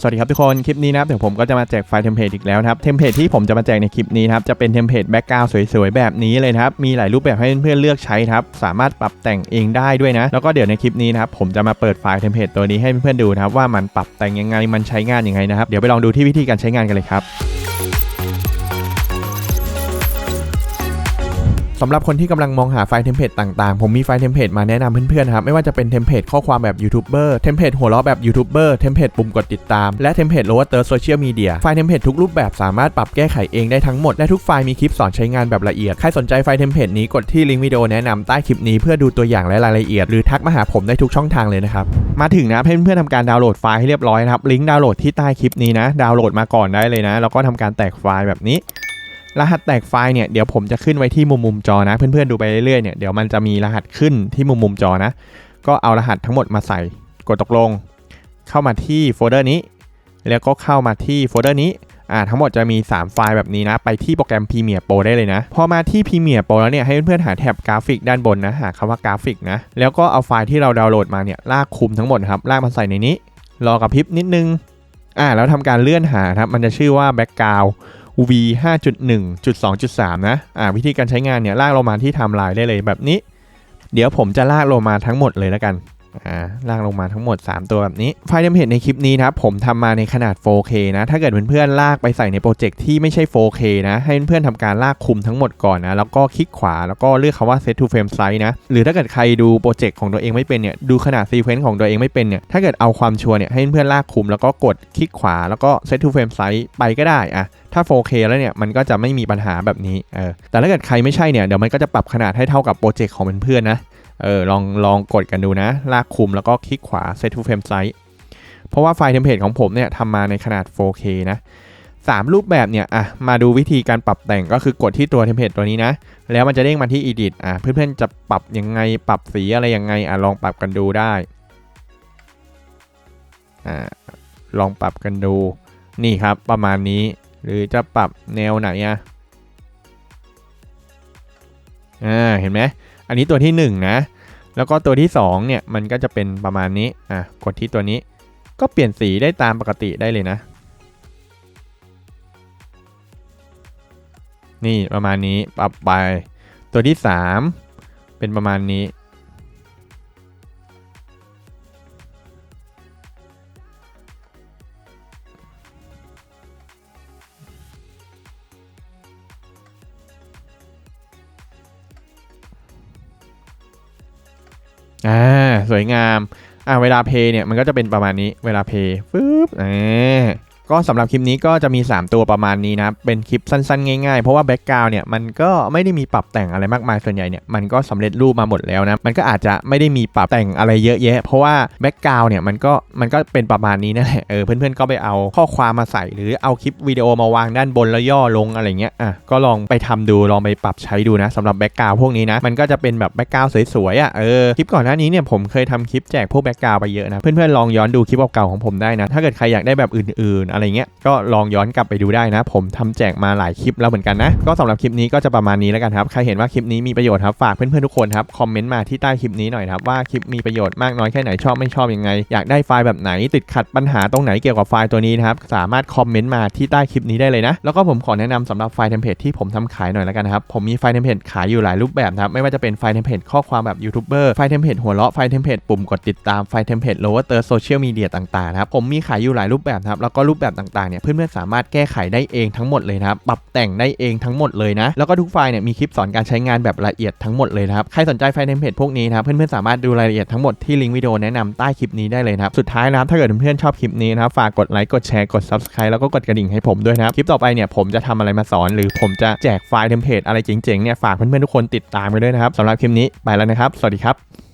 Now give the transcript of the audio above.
สวัสดีครับทุกคน คลิปนี้นะครับเดี๋ยวผมก็จะมาแจกไฟล์เทมเพลตอีกแล้วครับ เทมเพลตที่ผมจะมาแจกในคลิปนี้ครับ จะเป็นเทมเพลตแบ็กกราวด์สวยๆ แบบนี้เลยครับ มีหลายรูปแบบให้เพื่อนๆเลือกใช้ครับ สามารถปรับแต่งเองได้ด้วยนะ แล้วก็เดี๋ยวในคลิปนี้นะครับ ผมจะมาเปิดไฟล์เทมเพลตตัวนี้ให้เพื่อนๆดูนะครับว่ามันปรับแต่งยังไง มันใช้งานยังไงนะครับ เดี๋ยวไปลองดูที่วิธีการใช้งานกันเลยครับ สำหรับคนที่กำลังมองหาไฟล์เทมเพลตต่างๆ ผมมีไฟล์เทมเพลตมาแนะนำเพื่อนๆครับ ไม่ว่าจะเป็นเทมเพลตข้อความแบบยูทูบเบอร์ เทมเพลตหัวเราะแบบยูทูบเบอร์ เทมเพลตปุ่มกดติดตาม และเทมเพลตโลว์เตอร์โซเชียลมีเดีย ไฟล์เทมเพลตทุกรูปแบบสามารถปรับแก้ไขเองได้ทั้งหมด และทุกไฟล์มีคลิปสอนใช้งานแบบละเอียด ใครสนใจไฟล์เทมเพลตนี้กดที่ลิงก์วิดีโอแนะนำใต้คลิปนี้เพื่อดูตัวอย่างและรายละเอียด หรือทักมาหาผมได้ทุกช่องทางเลยนะครับ มาถึงนะเพื่อนๆทำการดาวน์โหลดไฟล์ให้เรียบร้อยนะครับ ลิงก์ดาวน์โหลดที่ใต้คลิปนี้นะ ดาวน์โหลดมาก่อนได้เลยนะ แล้วก็ทำการแตกไฟล์แบบนี้ รหัสแตกไฟล์เนี่ยเดี๋ยวผมจะขึ้นไว้ที่มุมมุมจอนะ เพื่อนๆดูไปเรื่อยๆเนี่ยเดี๋ยวมันจะมีรหัสขึ้นที่มุมมุมจอนะ ก็เอารหัสทั้งหมดมาใส่กดตกลง เข้ามาที่โฟลเดอร์นี้ แล้วก็เข้ามาที่โฟลเดอร์นี้อ่าทั้งหมดจะมี 3 ไฟล์แบบนี้นะ ไปที่โปรแกรม Premiere Pro ได้เลยนะ พอมาที่ Premiere Pro แล้วเนี่ย ให้เพื่อนๆหาแท็บกราฟิกด้านบนนะ หาคำว่ากราฟิกนะ แล้วก็เอาไฟล์ที่เราดาวน์โหลดมาเนี่ย ลากคุมทั้งหมดครับ ลากมาใส่ในนี้ รอกับพริบนิดนึง อ่าแล้วทำการเลื่อนหาครับ มันจะชื่อว่า background v 5.1.2.3 นะ อ่า วิธีการใช้งานเนี่ย ลากลงมาที่ไทม์ไลน์ได้เลยแบบนี้ เดี๋ยวผมจะลากลงมาทั้งหมดเลยแล้วกัน อ่า ลากลงมาทั้งหมด 3 ตัวแบบนี้ ไฟล์เทมเพลตในคลิปนี้นะครับ ผมทำมาในขนาด 4K นะ ถ้าเกิดเพื่อนๆ ลากไปใส่ในโปรเจกต์ที่ไม่ใช่ 4K นะ ให้เพื่อนๆทำการลากคุมทั้งหมดก่อนนะ แล้วก็คลิกขวา แล้วก็เลือกคำว่า set to frame size นะ หรือถ้าเกิดใครดูโปรเจกต์ของตัวเองไม่เป็นเนี่ย ดูขนาดซีเควนซ์ของตัวเองไม่เป็นเนี่ย ถ้าเกิดเอาความชัวร์เนี่ย ให้เพื่อนๆลากคุม แล้วก็กดคลิกขวา แล้วก็ set to frame size ไปก็ได้อะ ถ้า 4K แล้วเนี่ยมันก็จะไม่มีปัญหาแบบนี้เออแต่ถ้าเกิดใครไม่ใช่เนี่ยเดี๋ยวมันก็จะปรับขนาดให้เท่ากับโปรเจกต์ของเพื่อนๆนะเออลองลองกดกันดูนะ ลากคุมแล้วก็คลิกขวา set to frame size เพราะว่าไฟล์เทมเพลตของผมเนี่ยทำมาในขนาด 4K นะ3 รูปแบบเนี่ยอะมาดูวิธีการปรับแต่งก็คือกดที่ตัวเทมเพลตตัวนี้นะ แล้วมันจะเด้งมาที่ edit อะเพื่อนๆจะปรับยังไงปรับสีอะไรยังไงอะลองปรับกันดูได้อ่าลองปรับกันดูนี่ครับประมาณนี้ หรือจะปรับแนวไหนอะอ่าเห็นไหมอันนี้ตัวที่ 1 นะ แล้วก็ตัวที่ 2 เนี่ย มันก็จะเป็นประมาณนี้ อะ กดที่ตัวนี้ ก็เปลี่ยนสีได้ตามปกติได้เลยนะ นี่ประมาณนี้ ปรับไป ตัวที่ 3 เป็นประมาณนี้ อ่าสวยงามอ่าเวลาเพย์เนี่ยมันก็จะเป็นประมาณนี้เวลาเพย์ฟึบอ่า ก็สำหรับคลิปนี้ก็จะมี 3 ตัวประมาณนี้นะ เป็นคลิปสั้นๆ ง่ายๆ เพราะว่าแบ็กกราวน์เนี่ยมันก็ไม่ได้มีปรับแต่งอะไรมากมาย ส่วนใหญ่เนี่ยมันก็สำเร็จรูปมาหมดแล้วนะ มันก็อาจจะไม่ได้มีปรับแต่งอะไรเยอะแยะ เพราะว่าแบ็กกราวน์เนี่ยมันก็มันก็เป็นประมาณนี้นั่นแหละ เออเพื่อนๆก็ไปเอาข้อความมาใส่ หรือเอาคลิปวิดีโอมาวางด้านบนแล้วย่อลงอะไรเงี้ย อะก็ลองไปทำดูลองไปปรับใช้ดูนะสำหรับแบ็กกราวน์พวกนี้นะ มันก็จะเป็นแบบแบ็กกราวน์สวยๆอะ เออคลิปก่อนหน้านี้เนี่ยผมเคยทำคลิปแจกพวกแบ็กกราวน์ไปเยอะนะ เพื่อนๆลองย้อนดูคลิปเก่าๆของผมได้นะ ถ้าเกิดใครอยากได้แบบอื่นๆอะไรเงี้ยก็ลองย้อนกลับไปดูได้นะ ผมทำแจกมาหลายคลิปแล้วเหมือนกันนะ ก็สำหรับคลิปนี้ก็จะประมาณนี้แล้วกันครับ ใครเห็นว่าคลิปนี้มีประโยชน์ครับ ฝากเพื่อนๆทุกคนครับ คอมเมนต์มาที่ใต้คลิปนี้หน่อยครับ ว่าคลิปมีประโยชน์มากน้อยแค่ไหนชอบไม่ชอบยังไง อยากได้ไฟล์แบบไหนติดขัดปัญหาตรงไหนเกี่ยวกับไฟล์ตัวนี้นะครับสามารถคอมเมนต์มาที่ใต้คลิปนี้ได้เลยนะ แล้วก็ผมขอแนะนำสำหรับไฟล์เทมเพลตที่ผมทำขายหน่อยแล้วกันครับผมมีไฟล์เทมเพลตขายอยู่หลายรูปแบบครับไม่ว่าจะเป็นไฟล์เทมเพลตข้อความแบบยูทูบเบอร์ไฟล์เทมเพลตหัวเราะไฟล์เทมเพลตปุ่มกดติดตามไฟล์เทมเพลตโลว์เตอร์โซเชียลมีเดียต่างๆนะครับผมมีขายอยู่หลายรูปแบบครับแล้วก็รูปแบบต่างๆเนี่ยเพื่อนๆสามารถแก้ไขได้เองทั้งหมดเลยนะครับปรับแต่งได้เองทั้งหมดเลยนะแล้วก็ทุกไฟล์เนี่ยมีคลิปสอนการใช้งานแบบละเอียดทั้งหมดเลยนะครับใครสนใจไฟล์เทมเพลตพวกนี้นะครับเพื่อนๆสามารถดูรายละเอียดทั้งหมดที่ลิงก์วิดีโอแนะนำใต้คลิปนี้ได้เลยนะครับสุดท้ายนะครับถ้าเกิดเพื่อนๆชอบคลิปนี้นะครับฝากกดไลค์กดแชร์กด subscribe แล้วก็กดกระดิ่งให้ผมด้วยนะครับคลิปต่อไปเนี่ยผมจะทำอะไรมาสอน หรือผมจะแจกไฟล์เทมเพลตอะไรเจ๋งๆเนี่ยฝากเพื่อนๆทุกคนติดตามกันด้วยนะครับสำหรับคลิปนี้ไปแล้วนะครับ สวัสดีครับ